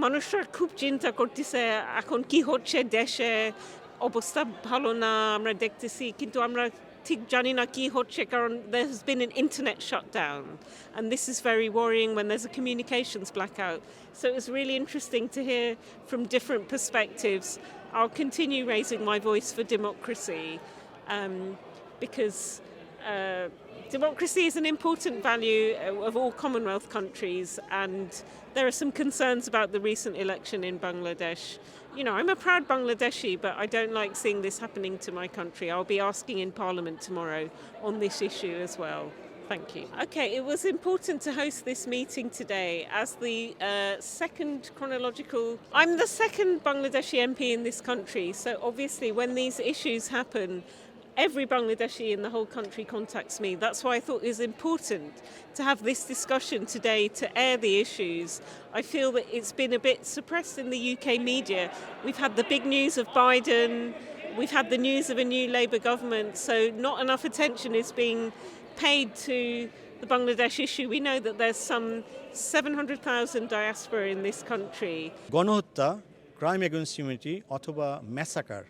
মানুষরা খুব চিন্তা করতেছে এখন কি হচ্ছে দেশে অবস্থা ভালো না আমরা দেখতেছি কিন্তু আমরা ঠিক জানি না কি হচ্ছে কারণ there has been an internet shutdown and this is very worrying when there's a communications blackout so it's really interesting to hear from different perspectives I'll continue raising my voice for democracy um, because uh, democracy is an important value uh, of all Commonwealth countries, and there are some concerns about the recent election in Bangladesh. You know, I'm a proud Bangladeshi, but I don't like seeing this happening to my country. I'll be asking in Parliament tomorrow on this issue as well. Thank you. Okay, it was important to host this meeting today as the uh, second chronological. I'm the second Bangladeshi MP in this country, so obviously, when these issues happen, every Bangladeshi in the whole country contacts me. That's why I thought it was important to have this discussion today to air the issues. I feel that it's been a bit suppressed in the UK media. We've had the big news of Biden, we've had the news of a new Labour government, so not enough attention is being paid to the Bangladesh issue. We know that there's some 700,000 diaspora in this country. গণহত্যা crime against humanity অথবা massacre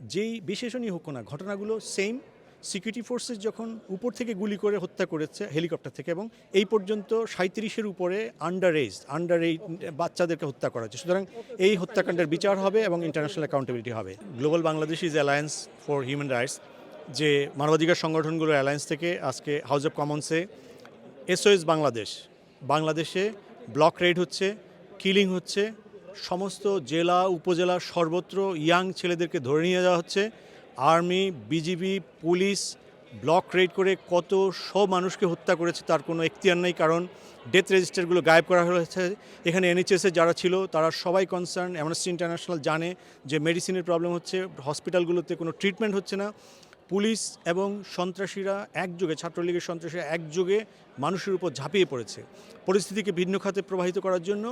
যেই বিশেষণই হোক না ঘটনাগুলো same security forces যখন উপর থেকে গুলি করে হত্যা করেছে হেলিকপ্টার থেকে এবং এই পর্যন্ত সাঁত্রিশের উপরে আন্ডার এজ আন্ডার এই বাচ্চাদেরকে হত্যা করা হচ্ছে। সুতরাং এই হত্যাকাণ্ডের বিচার হবে এবং ইন্টারন্যাশনাল অ্যাকাউন্টেবিলিটি হবে। Global Bangladesh is alliance for human rights যে মানবাধিকার সংগঠনগুলোর অ্যালায়েন্স থেকে আজকে হাউস অফ কমন্সে এসওএস বাংলাদেশ বাংলাদেশে ব্লক রেড হচ্ছে কিলিং হচ্ছে সমস্ত জেলা, উপজেলা, সর্বত্র ইয়াং ছেলেদেরকে ধরে নিয়ে যাওয়া হচ্ছে। Army, BGB, police block raid করে কত শো মানুষকে হত্যা করেছে, তার কোনো এখতিয়ার নেই। কারণ ডেথ রেজিস্টারগুলো গায়েব করা হয়েছে। এখানে এনএইচএসে যারা ছিল, তারা সবাই কনসার্ন অ্যামনেস্টি ইন্টারন্যাশনাল জানে যে মেডিসিনের প্রবলেম হচ্ছে। হসপিটালগুলোতে কোনো ট্রিটমেন্ট হচ্ছে না। পুলিশ এবং সন্ত্রাসীরা একযোগে, ছাত্রলীগের সন্ত্রাসীরা একযোগে মানুষের উপর ঝাঁপিয়ে পড়েছে। পরিস্থিতিকে ভিন্ন খাতে প্রবাহিত করার জন্য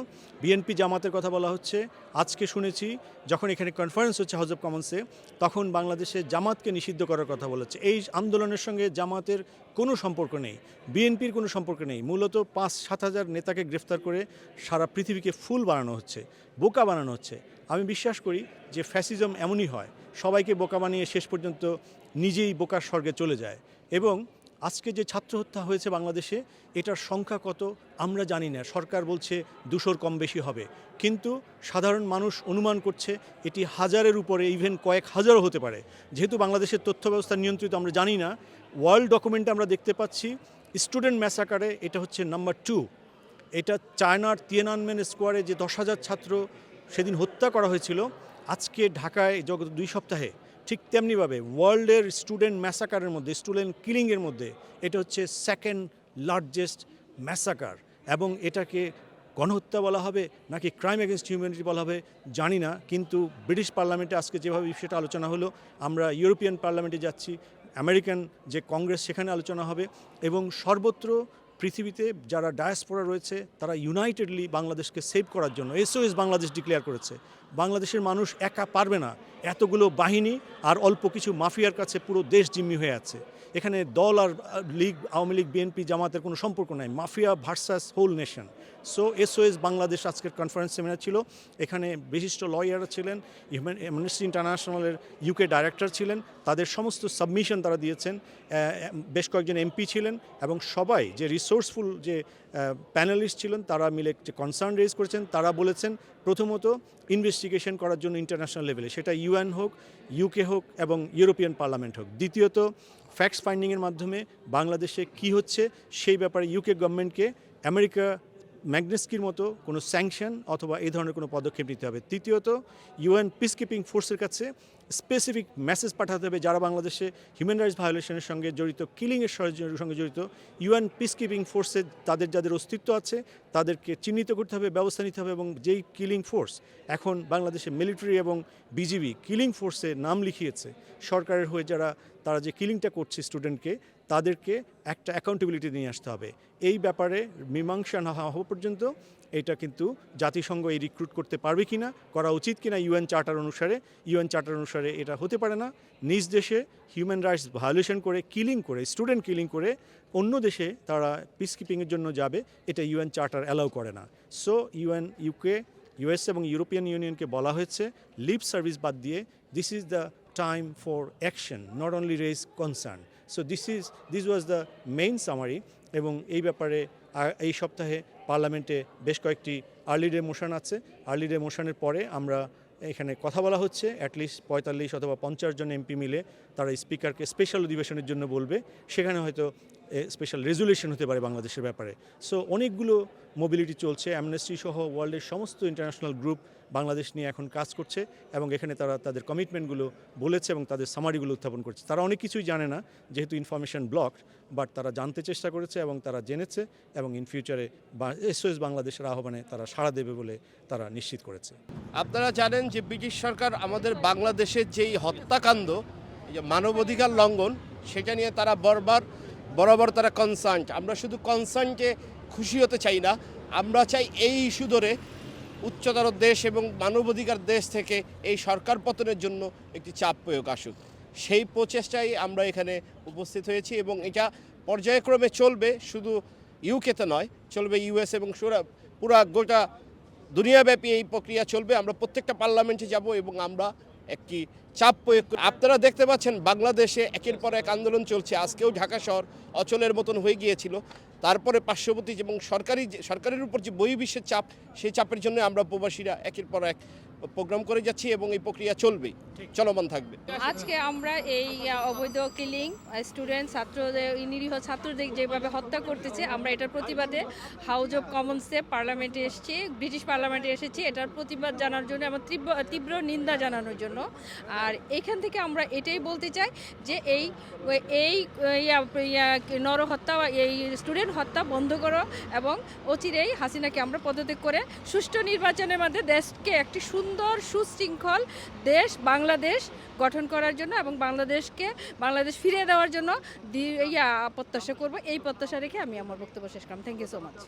বিএনপি জামাতের কথা বলা হচ্ছে। আজকে শুনেছি, যখন এখানে কনফারেন্স হচ্ছে অফ কমন্সে তখন বাংলাদেশে জামাতকে নিষিদ্ধ করার কথা বলেছে। এই আন্দোলনের সঙ্গে জামাতের কোনো সম্পর্ক নেই, বিএনপির কোনো সম্পর্ক নেই। মূলত পাঁচ সাত হাজার নেতাকে গ্রেফতার করে সারা পৃথিবীকে ফুল বানানো হচ্ছে, বোকা বানানো হচ্ছে। আমি বিশ্বাস করি যে ফ্যাসিজম এমনই হয়, সবাইকে বোকা বানিয়ে শেষ পর্যন্ত নিজেই বোকার স্বর্গে চলে যায়। এবং আজকে যে ছাত্র হত্যা হয়েছে বাংলাদেশে, এটার সংখ্যা কত আমরা জানি না। সরকার বলছে দুশোর কম বেশি হবে। কিন্তু সাধারণ মানুষ অনুমান করছে এটি হাজারের উপরে ইভেন কয়েক হাজারও হতে পারে। যেহেতু বাংলাদেশের তথ্য ব্যবস্থা নিয়ন্ত্রিত আমরা জানি না ওয়ার্ল্ড ডকুমেন্টে আমরা দেখতে পাচ্ছি স্টুডেন্ট ম্যাসাকারে এটা হচ্ছে নাম্বার টু এটা চায়নার তিয়েনানমেন স্কোয়ারে যে দশ হাজার ছাত্র সেদিন হত্যা করা হয়েছিল, আজকে ঢাকায় জগৎ দুই সপ্তাহে। ঠিক তেমনিভাবে ওয়ার্ল্ডের স্টুডেন্ট ম্যাসাকারের মধ্যে, স্টুডেন্ট কিলিংয়ের মধ্যে, এটা হচ্ছে সেকেন্ড লার্জেস্ট ম্যাসাকার। এবং এটাকে গণহত্যা বলা হবে নাকি ক্রাইম এগেনস্ট হিউম্যানিটি বলা হবে, জানি না। কিন্তু ব্রিটিশ পার্লামেন্টে আজকে যেভাবে বিষয়টা আলোচনা হলো, আমরা ইউরোপিয়ান পার্লামেন্টে যাচ্ছি, আমেরিকান যে কংগ্রেস সেখানে আলোচনা হবে এবং সর্বত্র পৃথিবীতে যারা ডায়াসপোরা রয়েছে, তারা ইউনাইটেডলি বাংলাদেশকে সেভ করার জন্য এসওএস বাংলাদেশ ডিক্লেয়ার করেছে। বাংলাদেশের মানুষ একা পারবে না। এতগুলো বাহিনী আর অল্প কিছু মাফিয়ার কাছে পুরো দেশ জিম্মি হয়ে আছে। এখানে দল আর লীগ, আওয়ামী লীগ বিএনপি জামাতের কোনো সম্পর্ক নাই। Mafia versus whole nation so SOS Bangladesh আজকের কনফারেন্স সেমিনার ছিল। এখানে বিশিষ্ট লয়ার ছিলেন হিউম্যান ইন্টারন্যাশনালের ইউকে ডাইরেক্টর ছিলেন। তাদের সমস্ত সাবমিশন তারা দিয়েছেন। বেশ কয়েকজন এমপি ছিলেন এবং সবাই যে রিসোর্সফুল যে প্যানেলিস্ট ছিলেন, তারা মিলে যে কনসার্ন রেজ করেছেন, তারা বলেছেন প্রথমত ইনভেস্টিগেশন করার জন্য ইন্টারন্যাশনাল লেভেলে সেটা ইউএন হোক ইউকে হোক এবং ইউরোপিয়ান পার্লামেন্ট হোক। দ্বিতীয়ত ফ্যাক্টস ফাইন্ডিংয়ের মাধ্যমে বাংলাদেশে কি হচ্ছে সেই ব্যাপারে ইউকে গভর্নমেন্টকে আমেরিকা ম্যাগনেস্কির মতো কোনো স্যাংশন অথবা এই ধরনের কোনো পদক্ষেপ নিতে হবে। তৃতীয়ত ইউএন পিসকিপিং ফোর্সের কাছে স্পেসিফিক মেসেজ পাঠাতে হবে যারা বাংলাদেশে হিউম্যান রাইটস ভায়োলেশনের সঙ্গে জড়িত কিলিংয়ের সঙ্গে জড়িত। ইউএন পিসকিপিং ফোর্সে তাদের যাদের অস্তিত্ব আছে, তাদেরকে চিহ্নিত করতে হবে, ব্যবস্থা নিতে হবে এবং যেই কিলিং ফোর্স এখন বাংলাদেশে মিলিটারি এবং বিজিবি কিলিং ফোর্সে নাম লিখিয়েছে, সরকারের হয়ে যারা, তারা যে কিলিংটা করছে স্টুডেন্টকে তাদেরকে একটা অ্যাকাউন্টেবিলিটি নিয়ে আসতে হবে। এই ব্যাপারে মীমাংসা না হওয়া পর্যন্ত এটা কিন্তু জাতিসংঘ এই রিক্রুট করতে পারবে কিনা, করা উচিত কিনা ইউএন চার্টার অনুসারে, ইউএন চার্টার অনুসারে এটা হতে পারে না। নিজ দেশে হিউম্যান রাইটস ভায়োলেশন করে কিলিং করে স্টুডেন্ট কিলিং করে অন্য দেশে তারা পিস কিপিংয়ের জন্য যাবে, এটা ইউএন চার্টার অ্যালাউ করে না। সো ইউএন ইউকে ইউএস এবং ইউরোপিয়ান ইউনিয়নকে বলা হয়েছে লিপ সার্ভিস বাদ দিয়ে this is the time for action not only raise concern so this is this was the main summary এবং এই ব্যাপারে এই সপ্তাহে পার্লামেন্টে বেশ কয়েকটি আর্লি ডে মোশন আছে। আর্লি ডে মোশনের পরে আমরা এখানে কথা বলা হচ্ছে অ্যাটলিস্ট পঁয়তাল্লিশ অথবা পঞ্চাশ জন এমপি মিলে তারা স্পিকারকে স্পেশাল অধিবেশনের জন্য বলবে। সেখানে হয়তো স্পেশাল রেজুলেশন হতে পারে বাংলাদেশের ব্যাপারে। সো অনেকগুলো মোবিলিটি চলছে। অ্যামনেস্টি সহ ওয়ার্ল্ডের সমস্ত ইন্টারন্যাশনাল গ্রুপ বাংলাদেশ নিয়ে এখন কাজ করছে এবং এখানে তারা তাদের কমিটমেন্টগুলো বলেছে এবং তাদের সামারিগুলো উত্থাপন করছে। তারা অনেক কিছুই জানে না, যেহেতু ইনফরমেশন ব্লক বাট তারা জানতে চেষ্টা করেছে এবং তারা জেনেছে এবং ইন ফিউচারে এসওএস বাংলাদেশের আহ্বানে তারা সাড়া দেবে বলে তারা নিশ্চিত করেছে। আপনারা জানেন যে ব্রিটিশ সরকার আমাদের বাংলাদেশের যেই হত্যাকাণ্ড মানবাধিকার লঙ্ঘন, সেটা নিয়ে তারা বরবার বরাবর তারা কনসার্ন আমরা শুধু কনসার্নকে খুশি হতে চাই না, আমরা চাই এই ইস্যু ধরে উচ্চতর দেশ এবং মানবাধিকার দেশ থেকে এই সরকার পতনের জন্য একটি চাপ প্রয়োগ আসুক। সেই প্রচেষ্টায় আমরা এখানে উপস্থিত হয়েছি এবং এটা পর্যায়ক্রমে চলবে, শুধু ইউকেতে নয়, চলবে ইউএস এবং পুরা গোটা দুনিয়াব্যাপী এই প্রক্রিয়া চলবে। আমরা প্রত্যেকটা পার্লামেন্টে যাব এবং আমরা একটি চাপ প্রয়োগ। আপনারা দেখতে পাচ্ছেন বাংলাদেশে একের পর এক আন্দোলন চলছে আজকেও ঢাকা শহর অচলের মতন হয়ে গিয়েছিল তারপরে পার্শ্ববর্তী এবং সরকারি সরকারের উপর যে বহির্বিশ্বের চাপ, সেই চাপের জন্য আমরা প্রবাসীরা একের পর এক প্রোগ্রাম করে যাচ্ছি এবং এই প্রক্রিয়া চলবে চলমান থাকবে। আজকে আমরা এই অবৈধ কিলিং স্টুডেন্ট ছাত্রদের নিরীহ ছাত্রদের যেভাবে হত্যা করতেছে আমরা এটার প্রতিবাদে হাউস অফ কমন্সে পার্লামেন্টে এসেছি ব্রিটিশ পার্লামেন্টে এসেছি এটার প্রতিবাদ জানার জন্য এবং তীব্র তীব্র নিন্দা জানানোর জন্য। আর এখান থেকে আমরা এটাই বলতে চাই যে এই এই ইয়া, নরহত্যা বা এই স্টুডেন্ট হত্যা বন্ধ করো এবং অচিরেই হাসিনাকে আমরা পদত্যাগ করে সুষ্ঠু নির্বাচনের মধ্যে দেশকে একটি সুন্দর সুশৃঙ্খল দেশ বাংলাদেশ গঠন করার জন্য এবং বাংলাদেশকে, বাংলাদেশ ফিরিয়ে দেওয়ার জন্য ইয়া প্রত্যাশা করব। এই প্রত্যাশা রেখে আমি আমার বক্তব্য শেষ করলাম। Thank you so much